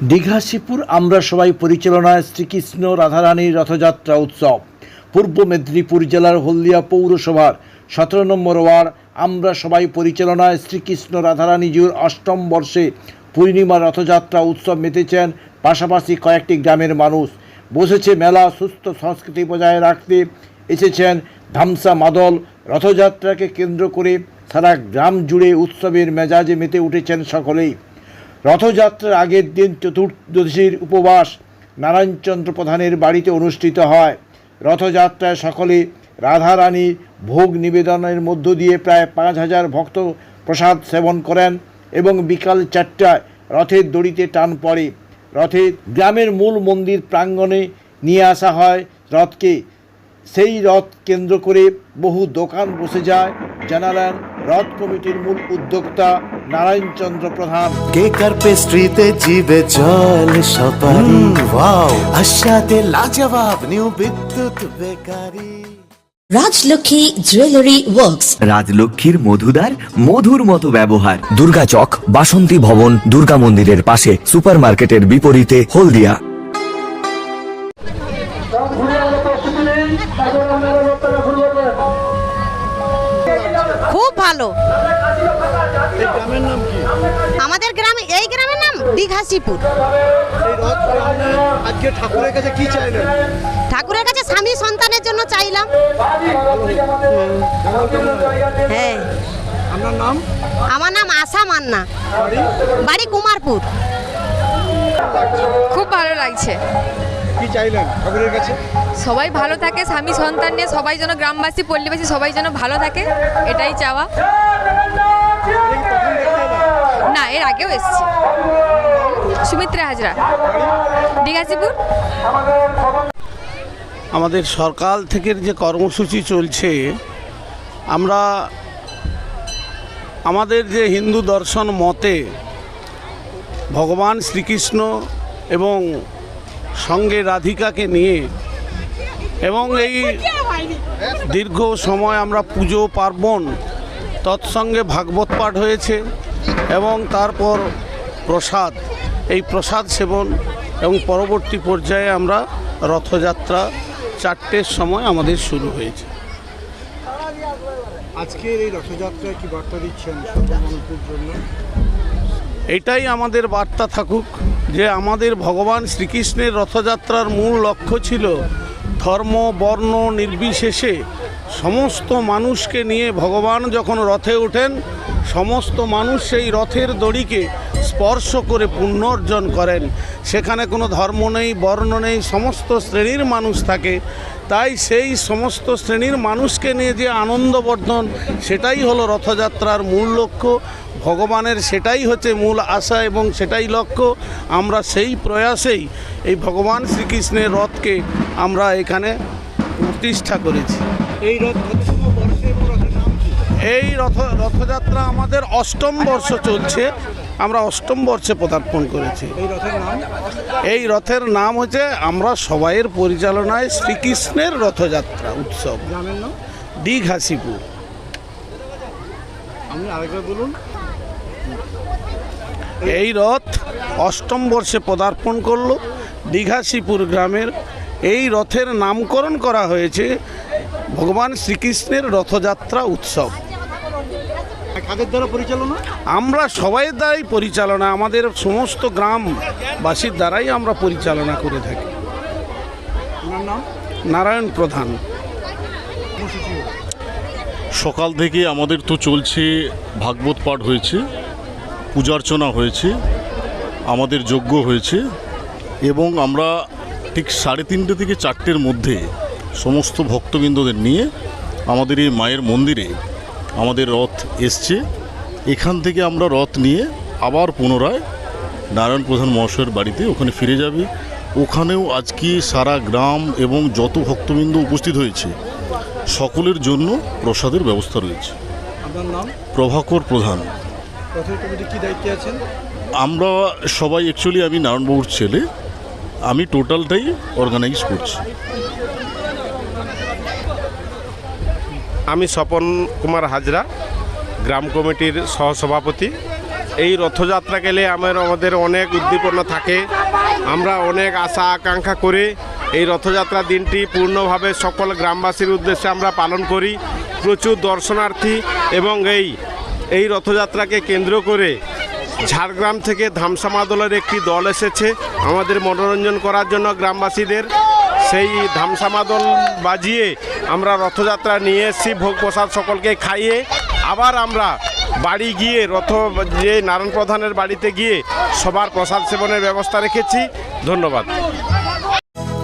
দীঘা শিবপুর আমরা সবাই পরিচালনায় শ্রীকৃষ্ণ রাধারানীর রথযাত্রা উৎসব। পূর্ব মেদিনীপুর জেলার হলদিয়া পৌরসভার সতেরো নম্বর ওয়ার্ড আমরা সবাই পরিচালনায় শ্রীকৃষ্ণ রাধারানীজির অষ্টম বর্ষে পূর্ণিমা রথযাত্রা উৎসব মেতেছেন পাশাপাশি কয়েকটি গ্রামের মানুষ। বসেছে মেলা, সুস্থ সংস্কৃতি বজায় রাখতে এসেছেন ধামসা মাদল। রথযাত্রাকে কেন্দ্র করে সারা গ্রাম জুড়ে উৎসবের মেজাজে মেতে উঠেছেন সকলেই। রথযাত্রার আগের দিন চতুর্দশীর উপবাস নারায়ণচন্দ্র প্রধানের বাড়িতে অনুষ্ঠিত হয়। রথযাত্রায় সকলে রাধারানীর ভোগ নিবেদনের মধ্য দিয়ে প্রায় পাঁচ হাজার ভক্ত প্রসাদ সেবন করেন এবং বিকাল চারটায় রথের দড়িতে টান পড়ে। রথের গ্রামের মূল মন্দির প্রাঙ্গণে নিয়ে আসা হয়। রথকে, সেই রথ কেন্দ্র করে বহু দোকান বসে যায়। জানালেন রথ কমিটির মূল উদ্যোক্তা নারায়ণচন্দ্র প্রধান। কেক আর পেস্ট্রিতে জিবে জল সপারি? ওয়াও আশাতে লাজবাব new Bidyut bakery. Rajlakshmi jewellery works. রাজলক্ষ্মীর মধুদার মধুর মতো ব্যবহার। দুর্গা চক বাসন্তী ভবন দুর্গা মন্দিরের পাশে সুপারমার্কেটের বিপরীতে হলদিয়া। ভালো। আমাদের গ্রামে এই গ্রামের নাম দীঘাশিপুর ঠাকুরের কাছে ঠাকুরের কাছে স্বামী সন্তানের জন্য চাইলাম। হ্যাঁ। আপনার নাম? আমার নাম আশা মান্না। বাড়ি কুমারপুর। খুব ভালো লাগছে। কি চাইলেন ঠাকুরের কাছে? সবাই ভালো থাকে স্বামী সন্তান নিয়ে সবাই যেন গ্রামবাসী পল্লীবাসী সবাই যেন ভালো থাকে এটাই চাওয়া। না এর আগেও এসেছি। সুমিত্রা হাজরা ডিগাসিপুর আমাদের সরকার থেকে যে কর্মসূচি চলছে আমরা আমাদের যে হিন্দু দর্শন মতে ভগবান শ্রীকৃষ্ণ এবং সঙ্গে রাধিকাকে নিয়ে। এবং এই দীর্ঘ সময় আমরা পুজো পার্বণ তৎসঙ্গে ভাগবত পাঠ হয়েছে এবং তারপর প্রসাদ। এই প্রসাদ সেবন এবং পরবর্তী পর্যায়ে আমরা রথযাত্রা চারটের সময় আমাদের শুরু হয়েছে। আজকের এই রথযাত্রায় কি বার্তা দিচ্ছেন জন্য? এটাই আমাদের বার্তা থাকুক। যে আমাদের ভগবান শ্রীকৃষ্ণের রথযাত্রার মূল লক্ষ্য ছিল ধর্ম, বর্ণ নির্বিশেষে সমস্ত মানুষকে নিয়ে ভগবান যখন রথে ওঠেন, সমস্ত মানুষ সেই রথের দড়িকে স্পর্শ করে পুণ্য অর্জন করেন। সেখানে কোনো ধর্ম নেই, বর্ণ নেই, সমস্ত শ্রেণির মানুষ থাকে। তাই সেই সমস্ত শ্রেণির মানুষকে নিয়ে যে আনন্দবর্ধন, সেটাই হলো রথযাত্রার মূল লক্ষ্য। ভগবানের সেটাই হচ্ছে মূল আশা এবং সেটাই লক্ষ্য। আমরা সেই প্রয়াসেই এই ভগবান শ্রীকৃষ্ণের রথকে আমরা এখানে প্রতিষ্ঠা করেছি। এই রথ এই রথ রথযাত্রা আমাদের অষ্টম বর্ষ চলছে। আমরা অষ্টম বর্ষে পদার্পণ করেছি। এই রথের নাম? এই রথের নাম হচ্ছে আমরা সবাইয়ের পরিচালনায় শ্রীকৃষ্ণের রথযাত্রা উৎসব। দীঘাসিপুর আপনি আরেকবার বলুন। এই রথ অষ্টম বর্ষে পদার্পণ করল দীঘাসিপুর গ্রামের। এই রথের নামকরণ করা হয়েছে ভগবান শ্রীকৃষ্ণের রথযাত্রা উৎসব। কাদের দ্বারা পরিচালনা? আমরা সবাই দ্বারাই পরিচালনা আমাদের সমস্ত গ্রামবাসীর দ্বারাই আমরা পরিচালনা করে থাকি। নারায়ণ প্রধান। সকাল থেকে আমাদের তো চলছে ভাগবত পাঠ হয়েছে। পূজার্চনা হয়েছে আমাদের যজ্ঞ হয়েছে এবং আমরা ঠিক সাড়ে তিনটে থেকে চারটের মধ্যে সমস্ত ভক্তবৃন্দদের নিয়ে আমাদের এই মায়ের মন্দিরে আমাদের রথ এসছে। এখান থেকে আমরা রথ নিয়ে আবার পুনরায় নারায়ণ প্রধান মহাশয়ের বাড়িতে ওখানে ফিরে যাবে। ওখানেও আজকে সারা গ্রাম এবং যত ভক্তবৃন্দ উপস্থিত হয়েছে সকলের জন্য প্রসাদের ব্যবস্থা রয়েছে। প্রভাকর প্রধান। রথের কমিটি কি দায়িত্বে আছেন? আমরা সবাই অ্যাকচুয়ালি আমি নারায়ণবাবুর ছেলে। আমি টোটালটাই অর্গানাইজ করছি। আমি স্বপন কুমার হাজরা গ্রাম কমিটির সহসভাপতি। এই রথযাত্রা গেলে আমার আমাদের অনেক উদ্দীপনা থাকে। আমরা অনেক আশা আকাঙ্ক্ষা করে এই রথযাত্রা দিনটি পূর্ণভাবে সকল গ্রামবাসীর উদ্দেশ্যে আমরা পালন করি। প্রচুর দর্শনার্থী এবং এই এই রথযাত্রাকে কেন্দ্র করে ঝাড়গ্রাম থেকে ধামসামা দলের একটি দল এসেছে আমাদের মনোরঞ্জন করার জন্য গ্রামবাসীদের। সেই ধামসামা দল বাজিয়ে আমরা রথযাত্রা নিয়ে এসেছি, ভোগ প্রসাদ সকলকে খাইয়ে। আবার আমরা বাড়ি গিয়ে রথ যে নারায়ণ প্রধানের বাড়িতে গিয়ে সবার প্রসাদ সেবনের ব্যবস্থা রেখেছি। ধন্যবাদ।